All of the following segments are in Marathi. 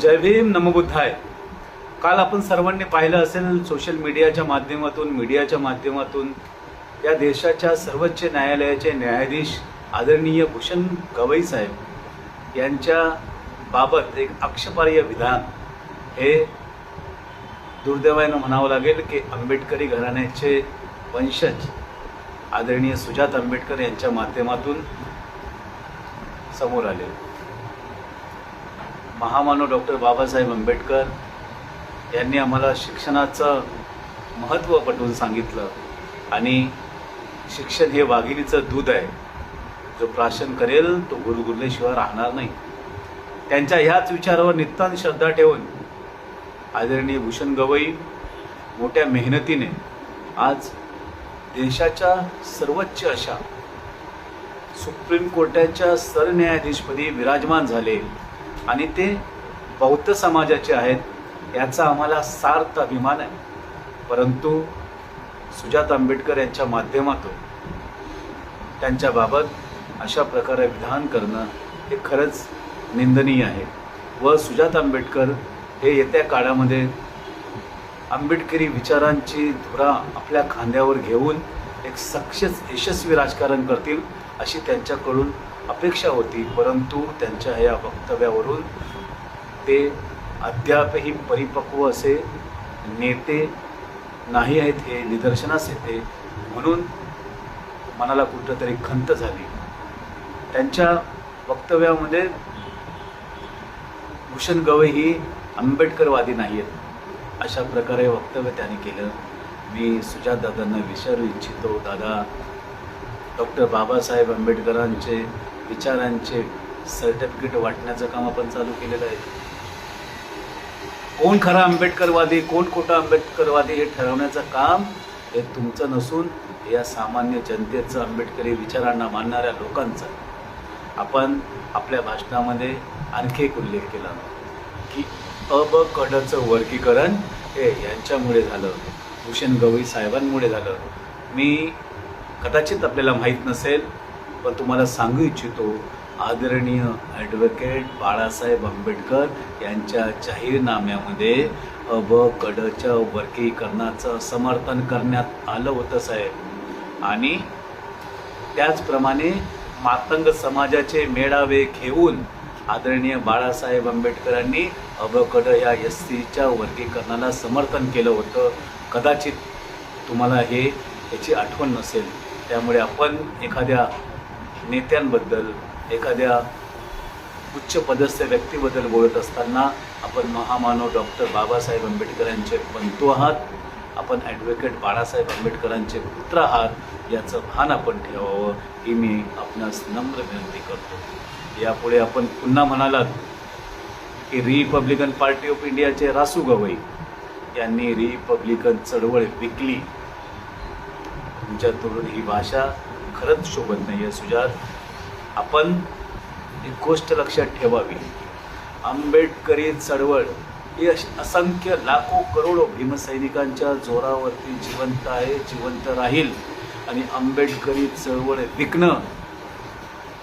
जय भीम नमबुद्धाय काल आपण सर्वांनी पाहिलं असेल सोशल मीडियाच्या माध्यमातून मीडियाच्या माध्यमातून या देशाच्या सर्वोच्च न्यायालयाचे न्यायाधीश आदरणीय भूषण गवई साहेब यांच्या बाबत एक आक्षेपार्ह विधान हे दुर्दैवानं म्हणावं लागेल की आंबेडकरी घराण्याचे वंशज आदरणीय सुजात आंबेडकर यांच्या माध्यमातून समोर आले. महामानव डॉक्टर बाबासाहेब आंबेडकर यांनी आम्हाला शिक्षणाचं महत्त्व पटवून सांगितलं. आणि शिक्षण हे वाघिणीचं दूध आहे. जो प्राशन करेल तो गुरुगुरलेशिवाय राहणार नाही. त्यांच्या ह्याच विचारावर नितांत श्रद्धा ठेवून आदरणीय भूषण गवई मोठ्या मेहनतीने आज देशाच्या सर्वोच्च अशा सुप्रीम कोर्टाच्या सरन्यायाधीशपदी विराजमान झाले. आणि ते बौद्ध समाजाचे आहेत याचा आम्हाला सार्थ अभिमान आहे. परंतु सुजात आंबेडकर यांच्या माध्यमातून त्यांच्याबाबत अशा प्रकारे विधान करणं हे खरंच निंदनीय आहे. व सुजात आंबेडकर हे येत्या काळामध्ये आंबेडकरी विचारांची धुरा आपल्या खांद्यावर घेऊन एक सक्सेस यशस्वी राजकारण करतील अशी त्यांच्याकडून अपेक्षा होती परंतु त्यांच्या ह्या वक्तव्यावरून ते अद्यापही परिपक्व असे नेते नाही आहेत हे निदर्शनास येते. म्हणून मनाला कुठंतरी खंत झाली. त्यांच्या वक्तव्यामध्ये भूषण गवई ही आंबेडकरवादी नाही आहेत अशा प्रकारे वक्तव्य त्याने केलं. मी सुजात दादांना विचारू इच्छितो दादा डॉक्टर बाबासाहेब आंबेडकरांचे विचारांचे सर्टिफिकेट वाटण्याचं काम आपण चालू केलेलं आहे. कोण खरा आंबेडकरवादी कोण खोटा आंबेडकरवादी हे ठरवण्याचं काम हे तुमचं नसून या सामान्य जनतेचं आंबेडकरी विचारांना मानणाऱ्या लोकांचं आपण आपल्या भाषणामध्ये आणखी एक उल्लेख केला. की अब कडचं वर्गीकरण हे यांच्यामुळे झालं. भूषण गवई साहेबांमुळे झालं. मी कदाचित आपल्याला माहीत नसेल पण तुम्हाला सांगू इच्छितो आदरणीय ॲडव्होकेट बाळासाहेब आंबेडकर यांच्या जाहीरनाम्यामध्ये अ कडच्या वर्गीकरणाचं समर्थन करण्यात आलं होतं साहेब. आणि त्याचप्रमाणे मातंग समाजाचे मेळावे घेऊन आदरणीय बाळासाहेब आंबेडकरांनी अबकड या एस सीच्या वर्गीकरणाला समर्थन केलं होतं. कदाचित तुम्हाला हे याची आठवण नसेल. त्यामुळे आपण एखाद्या नेत्यांबद्दल एखाद्या उच्च पदस्थ व्यक्तीबद्दल बोलत असताना आपण महामानव डॉक्टर बाबासाहेब आंबेडकरांचे बंधू आहात. आपण ॲडव्होकेट बाळासाहेब आंबेडकरांचे पुत्र आहात. याचं भान आपण ठेवावं ही मी आपणास नम्र विनंती करतो. यापुढे आपण पुन्हा म्हणालात की रिपब्लिकन पार्टी ऑफ इंडियाचे रासू गवई यांनी रिपब्लिकन चळवळ विकली. तुमच्या तोडून ही भाषा खरंच शोभत नाही आहे सुजात आपण एक गोष्ट लक्षात ठेवावी. आंबेडकरी चळवळ ही अशी असंख्य लाखो करोडो भीमसैनिकांच्या जोरावरती जिवंत आहे जिवंत राहील. आणि आंबेडकरी चळवळ विकणं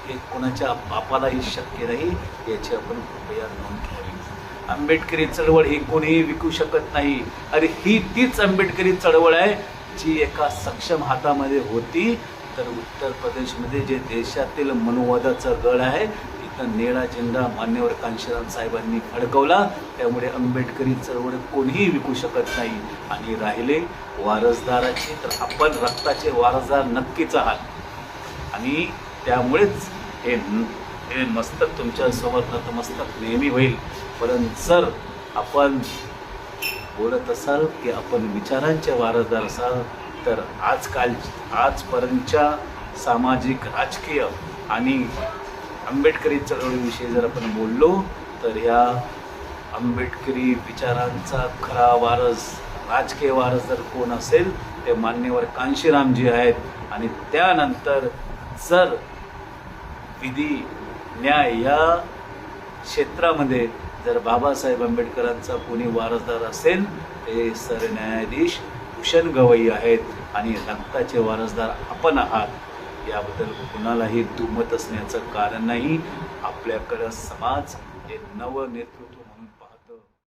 हे कोणाच्या बापालाही शक्य नाही याची आपण कृपया नोंद घ्यावी. आंबेडकरी चळवळ ही कोणीही विकू शकत नाही. अरे ही तीच आंबेडकरी चळवळ आहे जी एका सक्षम हातामध्ये होती तर उत्तर प्रदेशमध्ये जे देशातील मनुवादाचा गड आहे तिथं निळा झेंडा मान्यवर कांशीराम साहेबांनी फडकवला. त्यामुळे आंबेडकरी चळवळ कोणीही विकू शकत नाही. आणि राहिले वारसदाराची तर आपण रक्ताचे वारसदार नक्कीच आहात. आणि त्यामुळेच हे हे मस्तक तुमच्यासमोर नतमस्तक नेहमी होईल. पण जर आपण बोलत असाल की आपण विचारांचे वारसदार असाल तर आजकाल आजपर्यंतच्या सामाजिक राजकीय आणि आंबेडकरी चळवळीविषयी जर आपण बोललो तर ह्या आंबेडकरी विचारांचा खरा वारस राजकीय वारस जर कोण असेल ते मान्यवर कांशीरामजी आहेत. आणि त्यानंतर जर विधी न्याय या क्षेत्रामध्ये जर बाबासाहेब आंबेडकरांचा कोणी वारसदार असेल ते सरन्यायाधीश भूषण गवई आहेत आणि रक्ताचे वारसदार आपण आहात. याबद्दल कुणालाही दुमत असण्याचं कारण नाही. आपल्याकडं समाज हे नवनेतृत्व